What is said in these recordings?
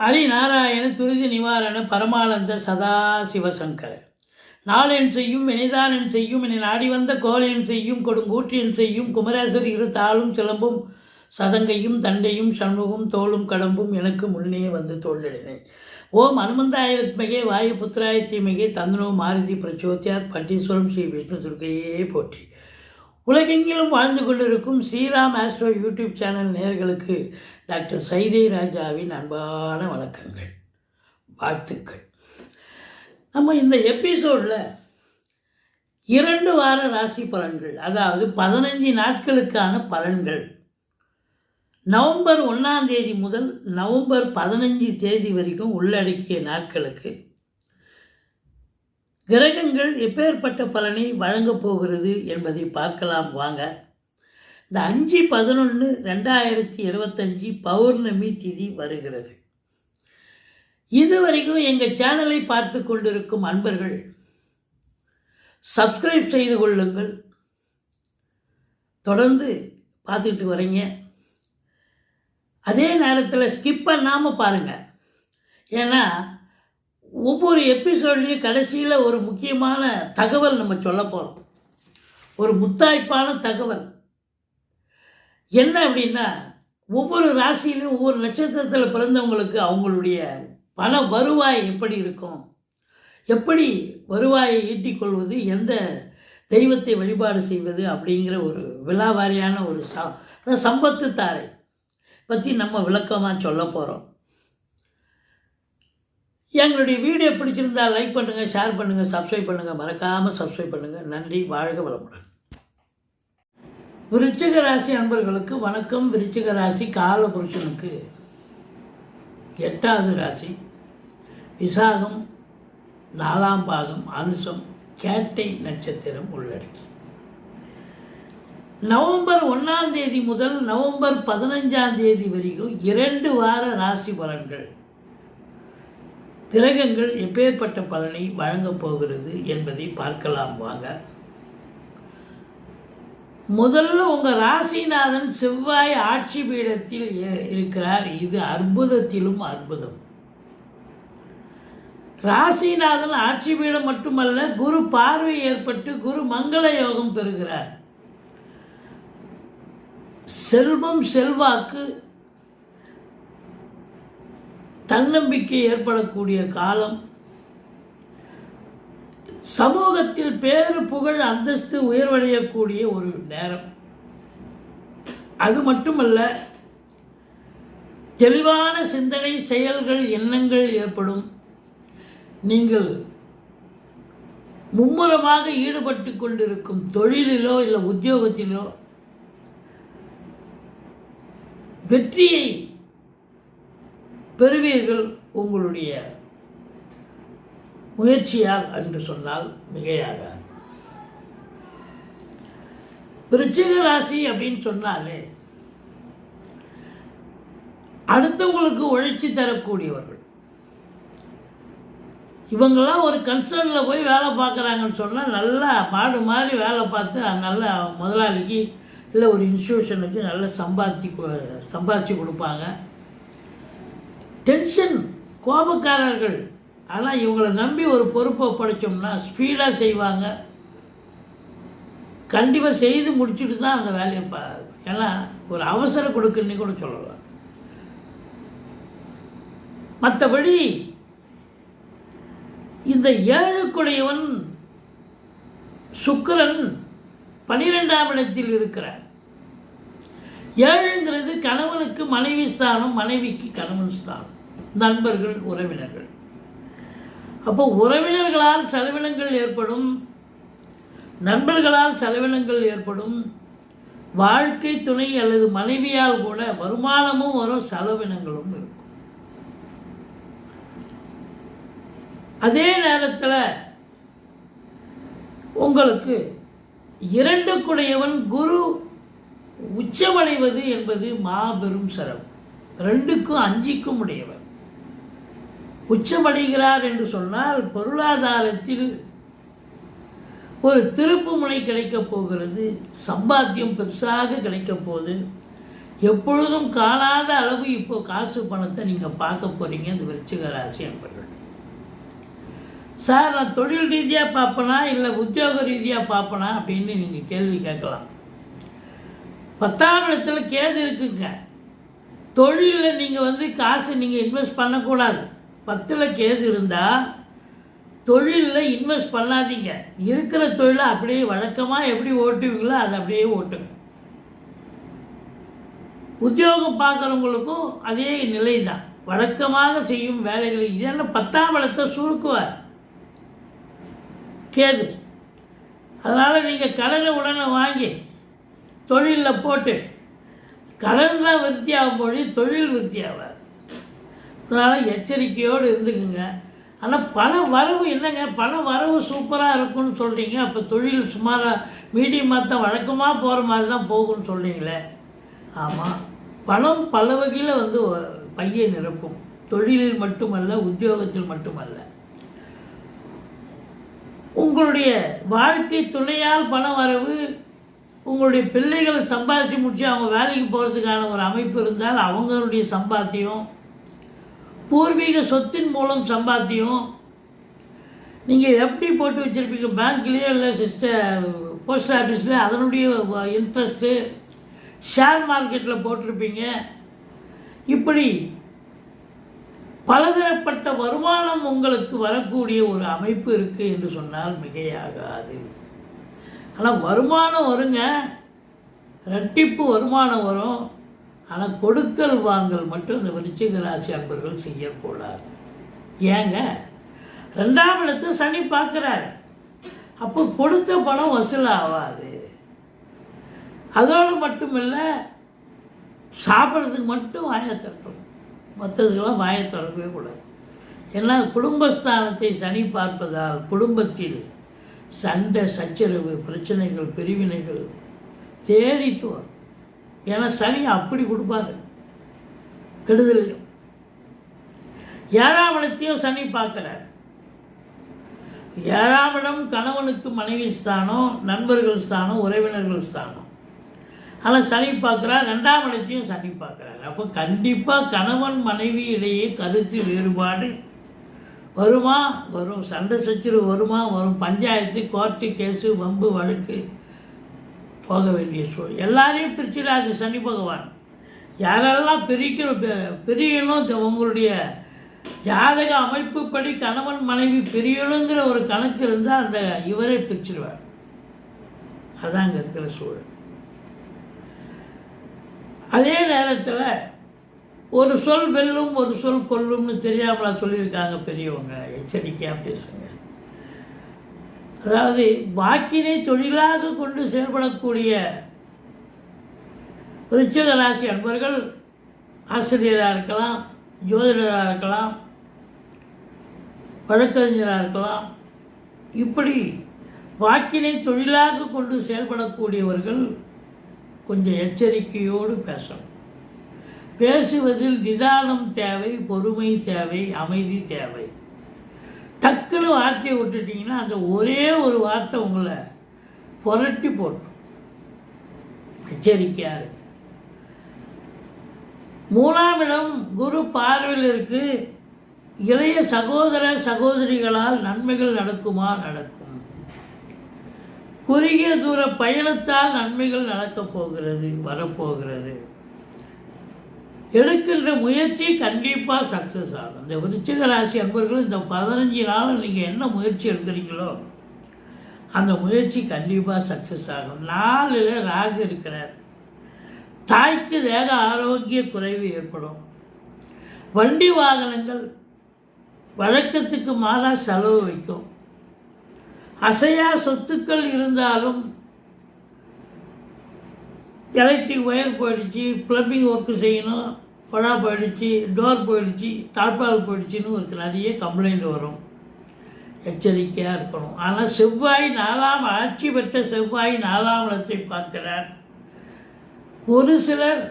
ஹரிநாராயண துரித நிவாரண பரமானந்த சதா சிவசங்கர நாளென் செய்யும் வினைதானன் செய்யும் என நாடி வந்த கோலென் செய்யும் கொடுங்கூற்றியன் செய்யும் குமரேசர் இரு தாளும் சிலம்பும் சதங்கையும் தண்டையும் சண்முகம் தோளும் கடம்பும் எனக்கு முன்னே வந்து தோல்லிடினே ஓம் அனுமந்தாய வித்மகே வாயு புத்திராய தீமகே தந்தனோ மாருதி பிரச்சோத்தியார் பட்டீஸ்வரம் ஸ்ரீ விஷ்ணு துர்கையே போற்றி. உலகெங்கிலும் வாழ்ந்து கொண்டிருக்கும் ஸ்ரீராம் ஆஸ்ட்ரோ யூடியூப் சேனல் நேர்களுக்கு டாக்டர் சைதை ராஜாவின் அன்பான வணக்கங்கள் வாழ்த்துக்கள். நம்ம இந்த எபிசோடில் இரண்டு வார ராசி பலன்கள் அதாவது பதினஞ்சு நாட்களுக்கான பலன்கள். நவம்பர் ஒன்றாம் தேதி முதல் நவம்பர் பதினஞ்சு தேதி வரைக்கும் உள்ளடக்கிய நாட்களுக்கு கிரகங்கள் எப்பேற்பட்ட பலனை வழங்கப் போகிறது என்பதை பார்க்கலாம் வாங்க. இந்த அஞ்சு பதினொன்று ரெண்டாயிரத்தி இருபத்தஞ்சி பௌர்ணமி திதி வருகிறது. இதுவரைக்கும் எங்கள் சேனலை பார்த்து கொண்டிருக்கும் அன்பர்கள் சப்ஸ்கிரைப் செய்து கொள்ளுங்கள். தொடர்ந்து பார்த்துக்கிட்டு வரீங்க. அதே நேரத்தில் ஸ்கிப் பண்ணாமல் பாருங்கள் ஏன்னா ஒவ்வொரு எபிசோட்லேயும் கடைசியில் ஒரு முக்கியமான தகவல் நம்ம சொல்ல போகிறோம் ஒரு முத்தாய்ப்பான தகவல். என்ன அப்படின்னா ஒவ்வொரு ராசியிலும் ஒவ்வொரு நட்சத்திரத்தில் பிறந்தவங்களுக்கு அவங்களுடைய பண வருவாய் எப்படி இருக்கும்? எப்படி வருவாயை ஈட்டிக்கொள்வது எந்த தெய்வத்தை வழிபாடு செய்வது? அப்படிங்கிற ஒரு விழாவாரியான ஒரு ச சம்பத்து தாரை பற்றி நம்ம விளக்கமாக சொல்ல போகிறோம் எங்களுடைய வீடியோ பிடிச்சிருந்தால் லைக் பண்ணுங்கள் ஷேர் பண்ணுங்கள் சப்ஸ்கிரைப் பண்ணுங்கள் மறக்காமல் சப்ஸ்கிரைப் பண்ணுங்கள் நன்றி வாழ்க வளமுடன். விருச்சிக ராசி அன்பர்களுக்கு வணக்கம். விருச்சிக ராசி கால புருஷனுக்கு எட்டாவது ராசி. விசாகம் நாலாம் பாகம் அனுசம் கேட்டை நட்சத்திரம் உள்ளடக்கி. நவம்பர் ஒன்றாம் தேதி முதல் நவம்பர் பதினஞ்சாம் தேதி வரைக்கும் இரண்டு வார ராசி பலன்கள். கிரகங்கள் எப்பேற்பட்ட பலனை வழங்கப் போகிறது என்பதை பார்க்கலாம் வாங்க. முதல்ல உங்கள் ராசிநாதன் செவ்வாய் ஆட்சி பீடத்தில் ஏ- இருக்கிறார். இது அற்புதத்திலும் அற்புதம். ராசிநாதன் ஆட்சி பீடம் மட்டுமல்ல குரு பார்வை ஏற்பட்டு குரு மங்கள யோகம் பெறுகிறார். செல்வம் செல்வாக்கு தன்னம்பிக்கை ஏற்படக்கூடிய காலம். சமூகத்தில் பேரு புகழ் அந்தஸ்து உயர்வடையக்கூடிய ஒரு நேரம். அது மட்டுமல்ல தெளிவான சிந்தனை செயல்கள் எண்ணங்கள் ஏற்படும். நீங்கள் மும்முரமாக ஈடுபட்டு கொண்டிருக்கும் தொழிலிலோ இல்லை உத்தியோகத்திலோ வெற்றியை பெறுவீர்கள் உங்களுடைய முயற்சியால் என்று சொன்னால் மிகையாகாது. விருச்சிக ராசி அப்படின்னு சொன்னாலே அடுத்தவங்களுக்கு உழைச்சி தரக்கூடியவர்கள். இவங்கெல்லாம் ஒரு கன்சர்னில் போய் வேலை பார்க்குறாங்கன்னு சொன்னால் நல்லா மாடு மாதிரி வேலை பார்த்து நல்ல முதலாளிக்கு இல்லை ஒரு இன்ஸ்டியூஷனுக்கு நல்லா சம்பாதிச்சு சம்பாதிச்சு கொடுப்பாங்க. டென்ஷன் கோபக்காரர்கள். ஆனால் இவங்களை நம்பி ஒரு பொறுப்பை படைச்சோம்னா ஸ்பீடாக செய்வாங்க. கண்டிப்பாக செய்து முடிச்சுட்டு தான் அந்த வேலையை பா ஏன்னா ஒரு அவசர கொடுக்குன்னு கூட சொல்லலாம். மற்றபடி இந்த ஏழுக்குடையவன் சுக்கரன் பனிரெண்டாம் இடத்தில் இருக்கிறார். ஏழுங்கிறது கணவனுக்கு மனைவி ஸ்தானம் மனைவிக்கு கணவன் ஸ்தானம். நண்பர்கள் உறவினர்கள். அப்போ உறவினர்களால் செலவினங்கள் ஏற்படும் நண்பர்களால் செலவினங்கள் ஏற்படும் வாழ்க்கை துணை அல்லது மனைவியால் கூட வருமானமும் வரும் செலவினங்களும் இருக்கும். அதே நேரத்தில் உங்களுக்கு இரண்டுக்குடையவன் குரு உச்சமடைவது என்பது மாபெரும் சிரமம் ரெண்டுக்கும் அஞ்சுக்கும் உடையவர். உச்சமடைகிறார் என்று சொன்னால் பொருளாதாரத்தில் ஒரு திருப்பு முனை கிடைக்கப் போகிறது. சம்பாத்தியம் பெருசாக கிடைக்கப் போகுது. எப்பொழுதும் காணாத அளவு இப்போ காசு பணத்தை நீங்கள் பார்க்க போகிறீங்க இந்த விருச்சிக ராசி என்பர்கள் சார் நான் தொழில் ரீதியாக பார்ப்பனா? இல்லை உத்தியோக ரீதியாக பார்ப்பனா? அப்படின்னு நீங்கள் கேள்வி கேட்கலாம். பத்தாம் இடத்துல கேது இருக்குங்க. தொழிலில் நீங்கள் வந்து காசு நீங்கள் இன்வெஸ்ட் பண்ணக்கூடாது. பத்தில் கேது இருந்தால் தொழிலில் இன்வெஸ்ட் பண்ணாதீங்க. இருக்கிற தொழிலை அப்படியே வழக்கமாக எப்படி ஓட்டுவீங்களோ அதை அப்படியே ஓட்டுங்க. உத்தியோகம் பார்க்குறவங்களுக்கும் அதே நிலை தான் வழக்கமாக செய்யும் வேலைகளை இதெல்லாம் பத்தாம் இடத்தை சுருக்குவார். கேது. அதனால் நீங்கள் கடனை உடனே வாங்கி தொழிலில் போட்டு கடன் தான் விருத்தியாகும் பொழுது தொழில் விருத்தியாவார் அதனால் எச்சரிக்கையோடு இருந்துக்குங்க. ஆனால் பண வரவு என்னங்க? பண வரவு சூப்பராக இருக்கும்னு சொல்கிறீங்க அப்போ தொழில் சுமாராக மீடியமாக தான் வழக்கமாக போகிற மாதிரி தான் போகும்னு சொல்கிறீங்களே ஆமாம் பணம் பல வகையில் வந்து பையை நிரப்பும். தொழிலில் மட்டுமல்ல உத்தியோகத்தில் மட்டுமல்ல. உங்களுடைய வாழ்க்கை துணையால் பண வரவு உங்களுடைய பிள்ளைகளை சம்பாதிச்சு முடிச்சு அவங்க வேலைக்கு போகிறதுக்கான ஒரு அமைப்பு இருந்தால் அவங்களுடைய சம்பாத்தியம் பூர்வீக சொத்தின் மூலம் சம்பாத்தியம். நீங்கள் எப்படி போட்டு வச்சுருப்பீங்க பேங்க்லேயோ இல்லை சிஸ்டர் போஸ்ட் ஆஃபீஸில் அதனுடைய இன்ட்ரெஸ்ட்டு ஷேர் மார்க்கெட்டில் போட்டிருப்பீங்க. இப்படி பலதரப்பட்ட வருமானம் உங்களுக்கு வரக்கூடிய ஒரு அமைப்பு இருக்குது என்று சொன்னால் மிகையாகாது. ஆனால் வருமானம் வருங்க. ரெட்டிப்பு வருமானம் வரும். ஆனால் கொடுக்கல் வாங்கல் மட்டும் இந்த விருச்சிக ராசி அன்பர்கள் செய்யக்கூடாது. ஏங்க? ரெண்டாம் இடத்தை சனி பார்க்குறாரு. அப்போ கொடுத்த பணம் வசூல் ஆகாது அதோடு மட்டுமில்ல சாப்பிட்றதுக்கு மட்டும் வாயை திறக்கணும். மற்றதுக்கெல்லாம் வாயை திறக்கவே கூடாது. ஏன்னா குடும்பஸ்தானத்தை சனி பார்ப்பதால் குடும்பத்தில் சண்டை சச்சரவு பிரச்சனைகள் பிரிவினைகள் தேடிட்டு வரும். ஏன்னா சனி அப்படி கொடுப்பாரு கெடுதலையும். ஏழாம் இடத்தையும் சனி பார்க்குறார். ஏழாம் இடம் கணவனுக்கு மனைவி ஸ்தானம் நண்பர்கள் ஸ்தானம் உறவினர்கள் ஸ்தானம். ஆனால் சனி பார்க்குறார் ரெண்டாம் இடத்தையும் சனி பார்க்குறாரு. அப்போ கண்டிப்பாக கணவன் மனைவி இடையே கருத்து வேறுபாடு வருமா? வரும். சண்டை சச்சரவு வருமா? வரும். பஞ்சாயத்து கோர்ட்டு கேஸு வம்பு வழக்கு. போக வேண்டிய சூழல். எல்லாரையும் பிரிச்சிடாது சனி பகவான். யாரெல்லாம் பிரிக்கணும் பிரியணும் உங்களுடைய ஜாதக அமைப்புப்படி கணவன் மனைவி பிரியணுங்கிற ஒரு கணக்கு இருந்தால் அந்த இவரே பிரிச்சிருவார். அதான் அங்கே இருக்கிற சூழல். அதே நேரத்தில் ஒரு சொல் வெல்லும் ஒரு சொல் கொல்லும்னு தெரியாமலா சொல்லியிருக்காங்க பெரியவங்க. எச்சரிக்கையாக பேசுங்க. அதாவது வாக்கினை தொழிலாக கொண்டு செயல்படக்கூடிய விருச்சிக ராசி அன்பர்கள் ஆசிரியராக இருக்கலாம் ஜோதிடராக இருக்கலாம் வழக்கறிஞராக இருக்கலாம். இப்படி வாக்கினை தொழிலாக கொண்டு செயல்படக்கூடியவர்கள் கொஞ்சம் எச்சரிக்கையோடு பேசணும். பேசுவதில் நிதானம் தேவை பொறுமை தேவை அமைதி தேவை. டக்குன்னு வார்த்தையை விட்டுட்டிங்கன்னா அந்த ஒரே ஒரு வார்த்தை உங்களை புரட்டி போடும். எச்சரிக்கையாக மூணாம் இடம் குரு பார்வையில் இருக்கு இளைய சகோதர சகோதரிகளால் நன்மைகள் நடக்குமா? நடக்கும். குறுகிய தூர பயணத்தால் நன்மைகள் நடக்கப் போகிறது வரப்போகிறது. எடுக்கின்ற முயற்சி கண்டிப்பாக சக்ஸஸ் ஆகும். இந்த விருச்சிக ராசி அன்பர்கள் இந்த பதினஞ்சு நாள் நீங்கள் என்ன முயற்சி எடுக்கிறீங்களோ அந்த முயற்சி கண்டிப்பாக சக்ஸஸ் ஆகும். நாளில் ராகு இருக்கிறார். தாய்க்கு தேக ஆரோக்கிய குறைவு ஏற்படும். வண்டி வாகனங்கள் வழக்கத்துக்கு மாறாக செலவு வைக்கும். அசையா சொத்துக்கள் இருந்தாலும் எலக்ட்ரிக் ஒயர் போயிடுச்சு ப்ளம்பிங் ஒர்க்கு செய்யணும் குழா போயிடுச்சு டோர் போயிடுச்சு தாழ்பால் போயிடுச்சுன்னு ஒரு நிறைய கம்ப்ளைண்ட் வரும். எச்சரிக்கையாக இருக்கணும். ஆனால் செவ்வாய் நாலாம் ஆட்சி பெற்ற செவ்வாய் நாலாம் இடத்தை பார்க்கிறார். ஒரு சிலர்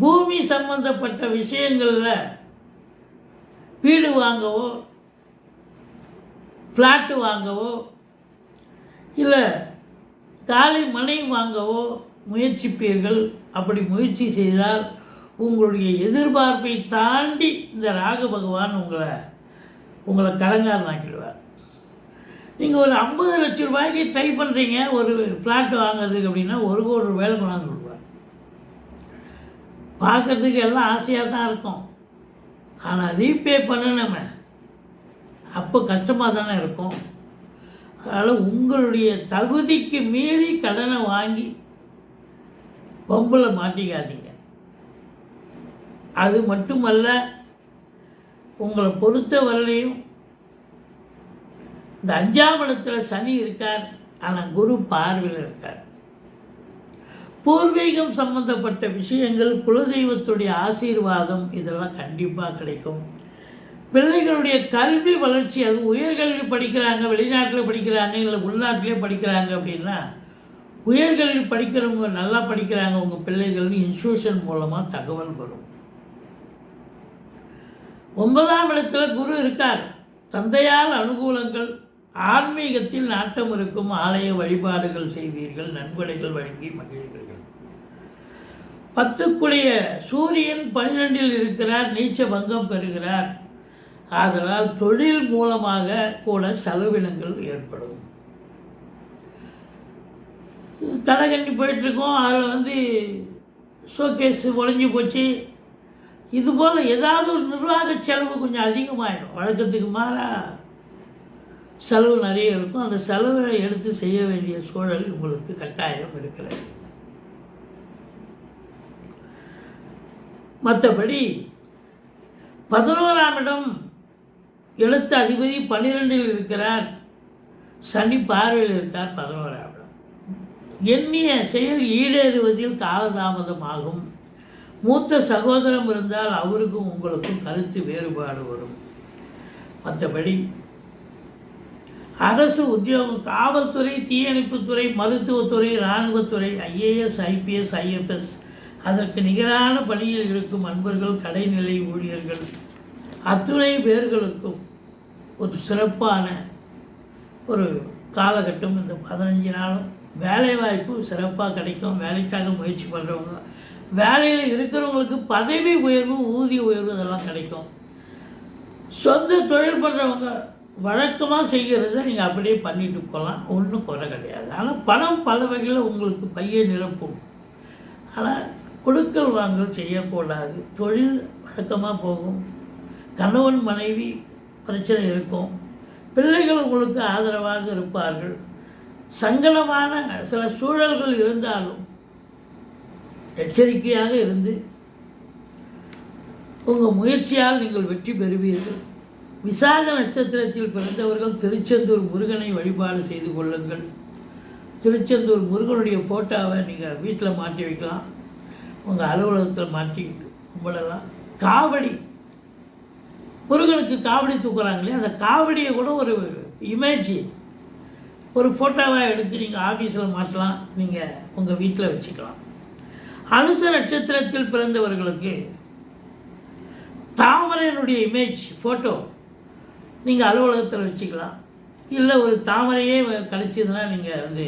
பூமி சம்பந்தப்பட்ட விஷயங்களில் வீடு வாங்கவோ ஃப்ளாட்டு வாங்கவோ இல்லை காலி மனை வாங்கவோ முயற்சிப்பீர்கள். அப்படி முயற்சி செய்தால் உங்களுடைய எதிர்பார்ப்பை தாண்டி இந்த ராகு பகவான் உங்களை உங்களை கடங்காரன் ஆக்கிடுவார் நீங்கள் ஒரு ஐம்பது லட்ச ரூபாய்க்கு ட்ரை பண்ணுறீங்க ஒரு ஃப்ளாட் வாங்குறதுக்கு அப்படின்னா ஒரு கோடி ரூபாயில் கொண்டாந்து கொடுப்பார். பார்க்கறதுக்கு எல்லாம் ஆசையாக தான் இருக்கும். ஆனால் ரீபே பண்ணணுமே. அப்போ கஷ்டமாக தானே இருக்கும். அதனால் உங்களுடைய தகுதிக்கு மீறி கடனை வாங்கி பொம்பில் மாட்டிக்காதீங்க. அது மட்டுமல்ல உங்களை பொறுத்த வரலையும் இந்த அஞ்சாம் இடத்துல சனி இருக்கார் ஆனால் குரு பார்வையில் இருக்கார். பூர்வீகம் சம்பந்தப்பட்ட விஷயங்கள் குலதெய்வத்துடைய ஆசீர்வாதம் இதெல்லாம் கண்டிப்பாக கிடைக்கும். பிள்ளைகளுடைய கல்வி வளர்ச்சி அது உயர்கல்வி படிக்கிறாங்க வெளிநாட்டில் படிக்கிறாங்க இல்லை உள்நாட்டிலே படிக்கிறாங்க அப்படின்னா உயர்கல்வி படிக்கிறவங்க நல்லா படிக்கிறாங்க உங்கள் பிள்ளைகள்னு இன்ஸ்டியூஷன் மூலமாக தகவல் வரும். ஒன்பதாம் இடத்துல குரு இருக்கார். தந்தையால் அனுகூலங்கள் ஆன்மீகத்தில் நாட்டம் இருக்கும் ஆலய வழிபாடுகள் செய்வீர்கள் நன்கொடைகள் வழங்கி மகிழ்வீர்கள். பத்துக்குடைய சூரியன் பனிரெண்டில் இருக்கிறார் நீச்ச பங்கம் பெறுகிறார். ஆதலால் தொழில் மூலமாக கூட செலவினங்கள் ஏற்படும். கடைகண்ணி போயிட்டுருக்கோம் அதில் வந்து ஷோகேஸ் உடஞ்சி போச்சு. இதுபோல் ஏதாவது ஒரு நிர்வாக செலவு கொஞ்சம் அதிகமாகிடும் வழக்கத்துக்கு மாறாக செலவு நிறைய இருக்கும். அந்த செலவை எடுத்து செய்ய வேண்டிய சூழல் உங்களுக்கு கட்டாயம் இருக்கிறது. மற்றபடி பதினோராம் இடம் எழுத்து அதிபதி பன்னிரெண்டில் இருக்கிறார். சனி பார்வையில் இருக்கார் பதினோராம் இடம். எண்ணிய செயல் ஈடேறுவதில் காலதாமதம் ஆகும் மூத்த சகோதரம் இருந்தால் அவருக்கும் உங்களுக்கும் கருத்து வேறுபாடு வரும். மற்றபடி அரசு உத்தியோகம் காவல்துறை தீயணைப்புத்துறை மருத்துவத்துறை இராணுவத்துறை ஐஏஎஸ் ஐபிஎஸ் ஐஎஃப்எஸ் அதற்கு நிகரான பணியில் இருக்கும் அன்பர்கள் கடைநிலை ஊழியர்கள் அத்துணை பேர்களுக்கும் ஒரு சிறப்பான ஒரு காலகட்டம். இந்த பதினஞ்சு நாளும் வேலைவாய்ப்பு சிறப்பாக கிடைக்கும். வேலைக்காக முயற்சி பண்ணுறவங்க வேலையில் இருக்கிறவங்களுக்கு பதவி உயர்வு ஊதிய உயர்வு இதெல்லாம் கிடைக்கும். சொந்த தொழில் பண்ணுறவங்க வழக்கமாக செய்கிறத நீங்கள் அப்படியே பண்ணிட்டு போகலாம். ஒன்றும் குறை கிடையாது. ஆனால் பணம் பல வகையில் உங்களுக்கு பையை நிரப்பும். ஆனால் கொடுக்கல் வாங்கல் செய்யக்கூடாது. தொழில் வழக்கமாக போகும். கணவன் மனைவி பிரச்சனை இருக்கும். பிள்ளைகள் உங்களுக்கு ஆதரவாக இருப்பார்கள். சங்கடமான சில சூழல்கள் இருந்தாலும் எச்சரிக்கையாக இருந்து உங்கள் முயற்சியால் நீங்கள் வெற்றி பெறுவீர்கள். விசாக நட்சத்திரத்தில் பிறந்தவர்கள் திருச்செந்தூர் முருகனை வழிபாடு செய்து கொள்ளுங்கள். திருச்செந்தூர் முருகனுடைய ஃபோட்டோவை நீங்கள் வீட்டில் மாட்டி வைக்கலாம். உங்கள் அலுவலகத்தில் மாட்டி கும்பிடலாம். காவடி. முருகனுக்கு காவடி தூக்குறாங்களே அந்த காவடியை கூட ஒரு இமேஜ் ஒரு ஃபோட்டோவாக எடுத்து நீங்கள் ஆஃபீஸில் மாட்டலாம். நீங்கள் உங்கள் வீட்டில் வச்சுக்கலாம். அனுச நட்சத்திரத்தில் பிறந்தவர்களுக்கு தாமரையினுடைய இமேஜ் ஃபோட்டோ நீங்கள் அலுவலகத்தில் வச்சுக்கலாம். இல்லை ஒரு தாமரையே கிடச்சிதுன்னா நீங்கள் வந்து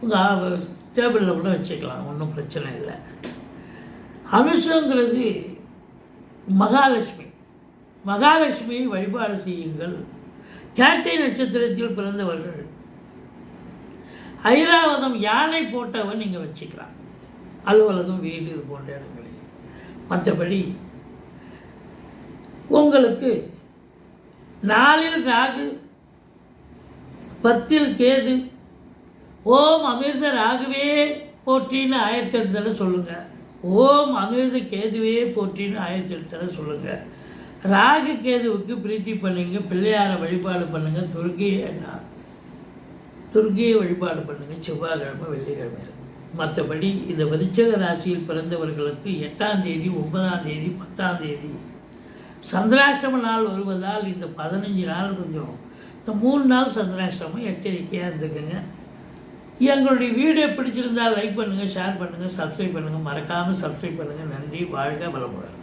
உங்கள் டேபிளில் கூட வச்சுக்கலாம். ஒன்றும் பிரச்சனை இல்லை. அனுஷங்கிறது மகாலட்சுமி. மகாலட்சுமியை வழிபாடு செய்யுங்கள். கேட்டை நட்சத்திரத்தில் பிறந்தவர்கள் ஐராவதம் யானை போட்டவன் நீங்கள் வச்சுக்கலாம். அலுவலகம் வீடு இது போன்ற இடங்களில். மற்றபடி உங்களுக்கு நாளில் ராகு பத்தில் கேது ஓம் அமிர்த ராகுவே போற்றின்னு ஆயிரத்தி எட்டு தடவை சொல்லுங்கள் ஓம் அமிர்த கேதுவே போற்றின்னு ஆயிரத்தி எட்டு தடவை சொல்லுங்கள் ராகு கேதுவுக்கு பிரீத்தி பண்ணுங்க பிள்ளையாரை வழிபாடு பண்ணுங்கள் துர்கியை துர்கியை வழிபாடு பண்ணுங்கள் செவ்வாய்க்கிழமை வெள்ளிக்கிழமையில். மற்றபடி இந்த விருச்சக ராசியில் பிறந்தவர்களுக்கு எட்டாம் தேதி ஒன்பதாம் தேதி பத்தாம் தேதி. சந்திராஷ்டம நாள் வருவதால் இந்த பதினஞ்சு நாள் கொஞ்சம் இந்த மூணு நாள் சந்திராஷ்டமம் எச்சரிக்கையாக இருந்துக்குங்க. எங்களுடைய வீடியோ பிடிச்சிருந்தால் லைக் பண்ணுங்கள் ஷேர் பண்ணுங்கள் சப்ஸ்கிரைப் பண்ணுங்கள் மறக்காமல் சப்ஸ்கிரைப் பண்ணுங்கள் நன்றி வாழ்க வளமுடன்.